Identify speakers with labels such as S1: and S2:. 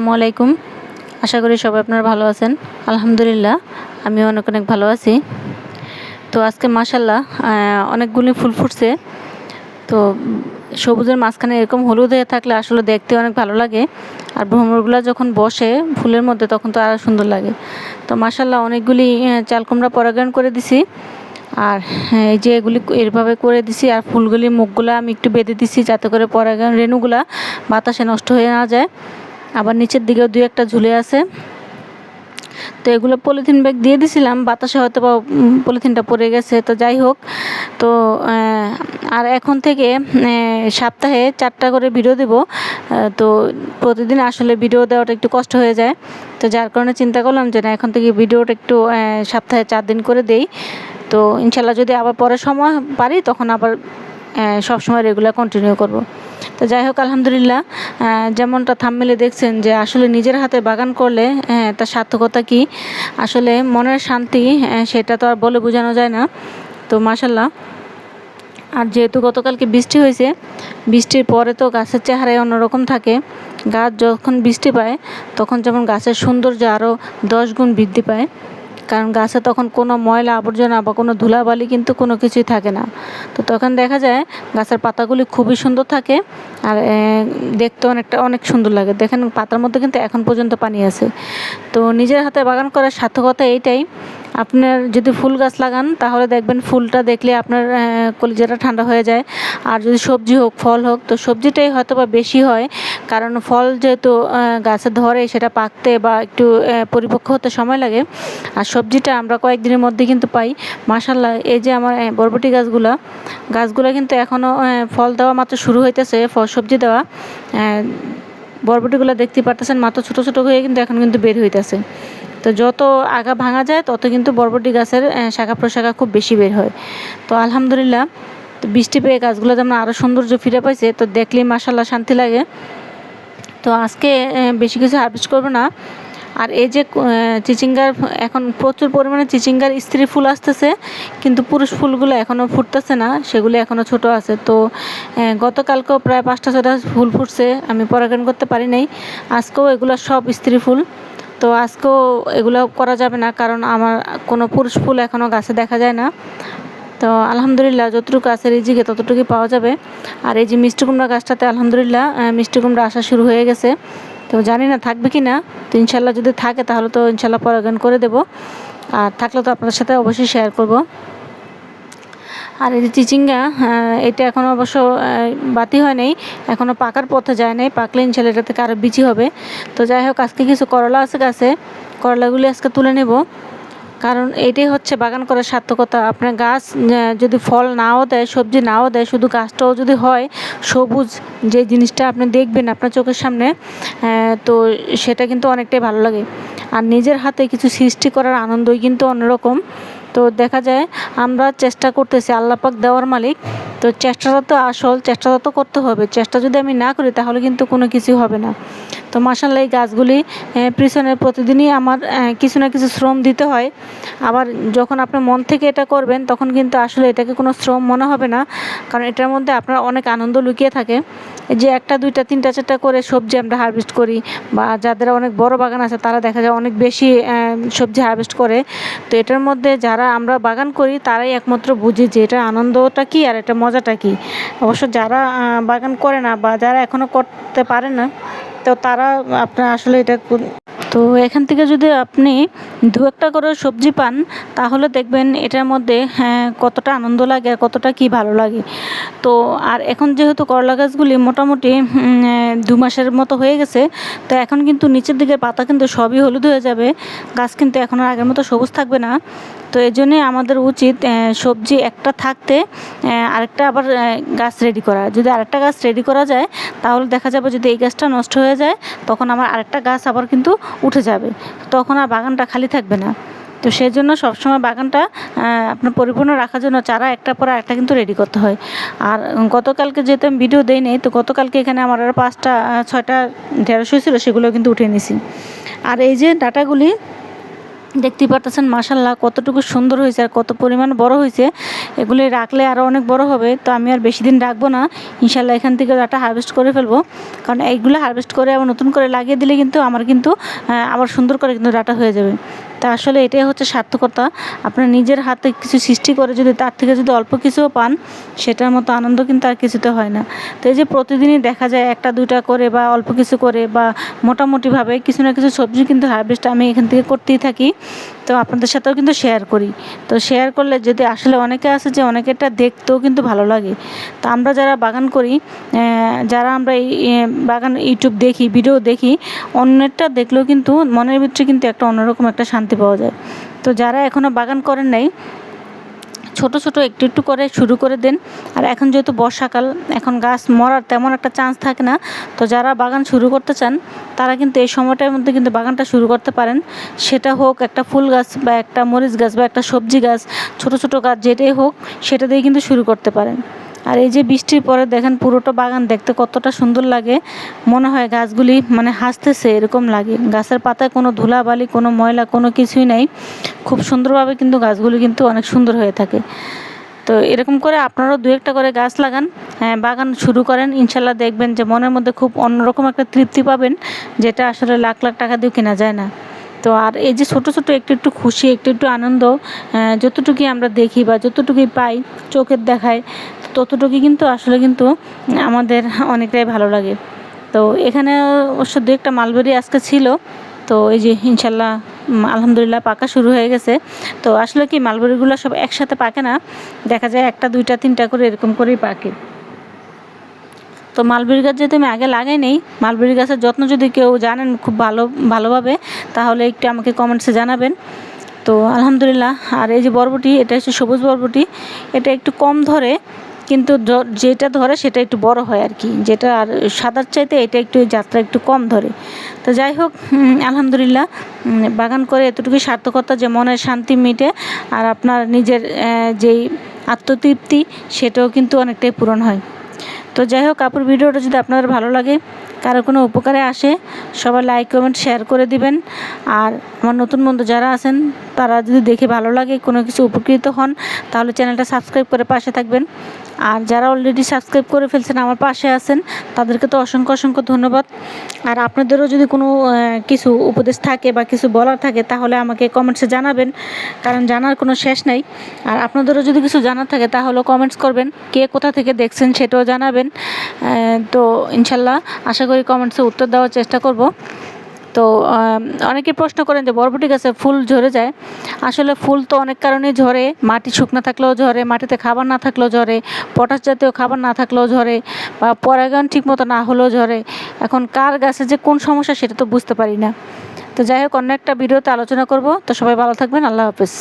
S1: আসসালামু আলাইকুম। আশা করি সবাই আপনারা ভালো আছেন। আলহামদুলিল্লাহ আমি অনেক অনেক ভালো আছি। তো আজকে মাসাল্লাহ অনেকগুলি ফুল ফুটছে। তো সবুজের মাঝখানে এরকম হলুদ হয়ে থাকলে আসলে দেখতে অনেক ভালো লাগে। আর ভ্রমরগুলো যখন বসে ফুলের মধ্যে তখন তো আরও সুন্দর লাগে। তো মাসাল্লাহ অনেকগুলি আহ, চাল কুমড়া পরাগায়ন করে দিছি। আর এই যে এগুলি এরভাবে করে দিছি। আর ফুলগুলি মুখগুলো আমি একটু বেঁধে দিছি যাতে করে পরাগায়ন রেণুগুলা বাতাসে নষ্ট হয়ে না যায়। আবার নিচের দিকেও দুই একটা ঝুলে আছে। তো এগুলো পলিথিন ব্যাগ দিয়ে দিছিলাম, বাতাসে হয়তো বা পলিথিনটা পড়ে গেছে। তো যাই হোক, তো আর এখন থেকে সপ্তাহে চারটা করে ভিডিও দেব। তো প্রতিদিন আসলে ভিডিও দেওয়াটা একটু কষ্ট হয়ে যায়। তো যার কারণে চিন্তা করলাম যে না, এখন থেকে ভিডিওটা একটু সপ্তাহে চার দিন করে দেই। তো ইনশাল্লাহ যদি আবার পরে সময় পারি, তখন আবার সব সময় রেগুলার কন্টিনিউ করব। তো যাই হোক আলহামদুলিল্লাহ। যেমনটা থামমেলে দেখছেন যে আসলে নিজের হাতে বাগান করলে আহ, তার সার্থকতা কি? আসলে মনের শান্তি আহ, সেটা তো আর বলে বোঝানো যায় না। তো মাসাল্লাহ আর যেহেতু গতকালকে বৃষ্টি হয়েছে বৃষ্টির পরে তো গাছের চেহারায় অন্যরকম থাকে। গাছ যখন বৃষ্টি পায় তখন যেমন গাছের সৌন্দর্য আরও দশ গুণ বৃদ্ধি পায়। কারণ গাছে তখন কোনো ময়লা আবর্জনা বা কোনো ধুলাবালি কিন্তু কোনো কিছুই থাকে না। তো তখন দেখা যায় গাছের পাতাগুলি খুবই সুন্দর থাকে আর দেখতে অনেকটা, অনেক সুন্দর লাগে। দেখেন পাতার মধ্যে কিন্তু এখন পর্যন্ত পানি আছে। তো নিজের হাতে বাগান করার সার্থকতা এইটাই আপনার যদি ফুল গাছ লাগান, তাহলে দেখবেন ফুলটা দেখলে আপনার কলিজাটা ঠান্ডা হয়ে যায়। আর যদি সবজি হোক, ফল হোক, তো সবজিটাই হয়তো বা বেশি হয়। কারণ ফল যেহেতু গাছে ধরে, সেটা পাকতে বা একটু পরিপক্ক হতে সময় লাগে। আর সবজিটা আমরা কয়েকদিনের মধ্যে কিন্তু পাই। মাসাল্লাহ এই যে আমার বরবটি গাছগুলা গাছগুলা কিন্তু এখনও ফল দেওয়া মাত্র শুরু হইতেছে, ফল সবজি দেওয়া। বরবটিগুলো দেখতে পারতেছেন, মাত্র ছোটো ছোটো হয়ে কিন্তু এখন কিন্তু বের হইতেছে। তো যত আগা ভাঙা যায়, তত কিন্তু বরবটি গাছের শাখা প্রশাখা খুব বেশি বের হয়। তো আলহামদুলিল্লাহ, তো বৃষ্টি পেয়ে গাছগুলো যেমন আরও সৌন্দর্য ফিরে পাইছে, তো দেখলেই মাসাল্লাহ শান্তি লাগে। তো আজকে বেশি কিছু হারভেস্ট করব না। আর এই যে চিচিঙ্গার, এখন প্রচুর পরিমাণে চিচিঙ্গার স্ত্রী ফুল আসতেছে, কিন্তু পুরুষ ফুলগুলো এখনও ফুটতেছে না, সেগুলো এখনও ছোট আছে। তো গতকালকেও প্রায় পাঁচটা ছটা ফুল ফুটছে, আমি পরাগায়ন করতে পারি নাই। আজকেও এগুলো সব স্ত্রী ফুল। তো আজকেও এগুলো করা যাবে না, কারণ আমার কোনো পুরুষ ফুল এখনও গাছে দেখা যায় না। তো আলহামদুলিল্লাহ যতটুকু আছে রিজিকে ততটুকুই পাওয়া যাবে। আর এই যে মিষ্টি কুমড়া গাছটাতে আলহামদুলিল্লাহ মিষ্টি কুমড়া আসা শুরু হয়ে গেছে। তো জানি না থাকবে কি না, তো ইনশাল্লাহ যদি থাকে তাহলে তো ইনশাল্লাহ পরাগায়ন করে দেব। আর থাকলে তো আপনাদের সাথে অবশ্যই শেয়ার করব। আর এই যে চিচিঙ্গা এটা এখনও অবশ্য বাতি হয় নাই এখনও পাকার পথে যায় নাই পাকলে ইনশাল্লাহ এটা থেকে আরও বিচি হবে। তো যাই হোক, আজকে কিছু করলা আছে গাছে, করলাগুলি আজকে তুলে নেব। কারণ এটাই হচ্ছে বাগান করার সার্থকতা। আপনার গাছ যদি ফল নাও দেয়, সবজি নাও দেয়, শুধু গাছটাও যদি হয়, সবুজ যে জিনিসটা আপনি দেখবেন আপনার চোখের সামনে তো সেটা কিন্তু অনেকটাই ভালো লাগে। আর নিজের হাতে কিছু সৃষ্টি করার আনন্দই কিন্তু অন্যরকম। তো দেখা যায় আমরা চেষ্টা করতেছি আল্লাপাক দেওয়ার মালিক। তো চেষ্টাটা তো আসল, চেষ্টাটা তো করতে হবে। চেষ্টা যদি আমি না করি তাহলে কিন্তু কোনো কিছু হবে না। তো মাসাল্লাহ এই গাছগুলি পিছনে প্রতিদিনই আমার কিছু না কিছু শ্রম দিতে হয়। আবার যখন আপনি মন থেকে এটা করবেন, তখন কিন্তু আসলে এটাকে কোনো শ্রম মনে হবে না। কারণ এটার মধ্যে আপনার অনেক আনন্দ লুকিয়ে থাকে। যে একটা, দুইটা, তিনটা, চারটা করে সবজি আমরা হারভেস্ট করি বা যাদের অনেক বড় বাগান আছে, তারা দেখা যায় অনেক বেশি সবজি হারভেস্ট করে। তো এটার মধ্যে যারা আমরা বাগান করি, তারাই একমাত্র বুঝি যে এটা আনন্দটা কী আর এটা মজাটা কী। অবশ্য যারা বাগান করে না বা যারা এখনও করতে পারে না তো তারা আপনার আসলে এটা তো এখান থেকে যদি আপনি দু একটা করে সবজি পান, তাহলে দেখবেন এটার মধ্যে হ্যাঁ কতটা আনন্দ লাগে আর কতটা কি ভালো লাগে। তো আর এখন যেহেতু করলা গাছগুলি মোটামুটি দু মাসের মতো হয়ে গেছে, তো এখন কিন্তু নিচের দিকের পাতা কিন্তু সবই হলুদ হয়ে যাবে। গাছ কিন্তু এখন আর আগের মতো সবুজ থাকবে না। তো এই জন্যে আমাদের উচিত সবজি একটা থাকতে আরেকটা আবার গাছ রেডি করা। যদি আরেকটা গাছ রেডি করা যায়, তাহলে দেখা যাবে যদি এই গাছটা নষ্ট হয়ে যায়, তখন আমার আরেকটা গাছ আবার কিন্তু উঠে যাবে। তখন আর বাগানটা খালি থাকবে না। তো সেই জন্য সবসময় বাগানটা আপনার পরিপূর্ণ রাখার জন্য চারা একটা পর একটা কিন্তু রেডি করতে হয়। আর গতকালকে যেহেতু আমি ভিডিও দেই নেই, তো গতকালকে এখানে আমার আরও পাঁচটা ছয়টা ঢেঁড়স হয়েছিল সেগুলো কিন্তু উঠিয়ে নিছি। আর এই যে ডাটাগুলি দেখতে পারতেছেন মাসাল্লাহ কতটুকু সুন্দর হয়েছে আর কত পরিমাণ বড় হয়েছে। এগুলি রাখলে আরও অনেক বড় হবে, তো আমি আর বেশি দিন রাখব না। ইনশাল্লাহ এখান থেকে ডাটা হারভেস্ট করে ফেলব। কারণ এইগুলো হারভেস্ট করে আবার নতুন করে লাগিয়ে দিলে কিন্তু আমার কিন্তু আবার সুন্দর করে কিন্তু ডাটা হয়ে যাবে। তা আসলে এটাই হচ্ছে সার্থকতা। আপনার নিজের হাতে কিছু সৃষ্টি করে যদি তার থেকে যদি অল্প কিছুও পান, সেটার মতো আনন্দ কিন্তু আর কিছুতে হয় না। তো এই যে প্রতিদিনই দেখা যায় একটা, দুইটা করে বা অল্প কিছু করে বা মোটামুটিভাবে কিছু না কিছু সবজি কিন্তু হারভেস্ট আমি এখান থেকে করতেই থাকি। তো আপনাদের সাথেও কিন্তু শেয়ার করি। তো শেয়ার করলে যদি আসলে অনেকে আছে যে অনেকেরটা দেখতেও কিন্তু ভালো লাগে। তো আমরা যারা বাগান করি যারা আমরা এই বাগান ইউটিউব দেখি ভিডিও দেখি, অন্যেরটা দেখলেও কিন্তু মনের ভিতরে কিন্তু একটা অন্যরকম একটা শান্তি পাওয়া যায়। তো যারা এখনও বাগান করেন নাই, ছোট ছোট একটু একটু করে শুরু করে দেন। আর এখন যেহেতু বর্ষাকাল, এখন গাছ মরার তেমন একটা চান্স থাকে না। তো যারা বাগান শুরু করতে চান, তারা কিন্তু এই সময়টার মধ্যে কিন্তু বাগানটা শুরু করতে পারেন। সেটা হোক একটা ফুল গাছ বা একটা মরিচ গাছ বা একটা সবজি গাছ, ছোট ছোট গাছ যেটাই হোক, সেটা দিয়ে কিন্তু শুরু করতে পারেন। আর এই যে বৃষ্টির পরে দেখেন পুরোটা বাগান দেখতে কতটা সুন্দর লাগে। মনে হয় গাছগুলি মানে হাসতেছে, এরকম লাগে। গাছের পাতায় কোনো ধুলাবালি, কোনো ময়লা, কোনো কিছুই নাই। খুব সুন্দরভাবে কিন্তু গাছগুলি কিন্তু অনেক সুন্দর হয়ে থাকে। তো এরকম করে আপনারাও দু একটা করে গাছ লাগান। হ্যাঁ বাগান শুরু করেন। ইনশাল্লাহ দেখবেন যে মনের মধ্যে খুব অন্যরকম একটা তৃপ্তি পাবেন, যেটা আসলে লাখ লাখ টাকা দিয়ে কেনা যায় না। তো আর এই যে ছোটো ছোটো একটু একটু খুশি, একটু একটু আনন্দ যতটুকুই আমরা দেখি বা যতটুকুই পাই, চোখের দেখায় ততটুকুই কিন্তু আসলে কিন্তু আমাদের অনেকটাই ভালো লাগে। তো এখানে অবশ্য দু একটা মালবেরি আজকে ছিল। তো এই যে ইনশাল্লাহ আলহামদুলিল্লাহ পাকা শুরু হয়ে গেছে। তো আসলে কি মালবেরিগুলো সব একসাথে পাকে না? দেখা যায় একটা, দুইটা, তিনটা করে এরকম করেই পাকে। তো মালবেরি গাছ যদি আমি আগে লাগাই নেই, মালবেরি গাছের যত্ন যদি কেউ জানেন খুব ভালো, ভালোভাবে, তাহলে একটু আমাকে কমেন্টসে জানাবেন। তো আলহামদুলিল্লাহ, আর এই যে বরবটি, এটা হচ্ছে সবুজ বরবটি। এটা একটু কম ধরে কিন্তু যেটা ধরে সেটা একটু বড় হয় আর কি। যেটা আর সাদার চাইতে এটা একটু যাত্রা একটু কম ধরে। তো যাই হোক আলহামদুলিল্লাহ বাগান করে এতটুকু সার্থকতা যে মনের শান্তি মিটে আর আপনার নিজের যেই আত্মতৃপ্তি সেটাও কিন্তু অনেকটাই পূরণ হয়। তো যাই হোক, আপুর ভিডিওটা যদি আপনাদের ভালো লাগে, কারও কোনো উপকারে আসে, সবাই লাইক কমেন্ট শেয়ার করে দিবেন। আর আমার নতুন বন্ধু যারা আছেন, তারা যদি দেখে ভালো লাগে, কোনো কিছু উপকৃত হন, তাহলে চ্যানেলটা সাবস্ক্রাইব করে পাশে থাকবেন। আর যারা অলরেডি সাবস্ক্রাইব করে ফেলছেন, আমার পাশে আছেন, তাদেরকে তো অসংখ্য অসংখ্য ধন্যবাদ। আর আপনাদেরও যদি কোনো কিছু উপদেশ থাকে বা কিছু বলার থাকে, তাহলে আমাকে কমেন্টসে জানাবেন, কারণ জানার কোনো শেষ নাই। আর আপনাদেরও যদি কিছু জানার থাকে, তাহলে কমেন্টস করবেন, কে কোথা থেকে দেখছেন সেটাও জানাবেন। তো ইনশাল্লাহ আশা করি কমেন্টসে উত্তর দেওয়ার চেষ্টা করব। তো অনেকে প্রশ্ন করেন যে বরবটি গাছে ফুল ঝরে যায়। আসলে ফুল তো অনেক কারণেই ঝরে। মাটি শুকনো থাকলেও ঝরে, মাটিতে খাবার না থাকলেও ঝরে, পটাশ জাতীয় খাবার না থাকলেও ঝরে বা পরাগায়ন ঠিকমতো না হলেও ঝরে। এখন কার গাছে যে কোন সমস্যা সেটা তো বুঝতে পারি না। তো যাই হোক, অন্য একটা ভিডিওতে আলোচনা করব। তো সবাই ভালো থাকবেন। আল্লাহ হাফেজ।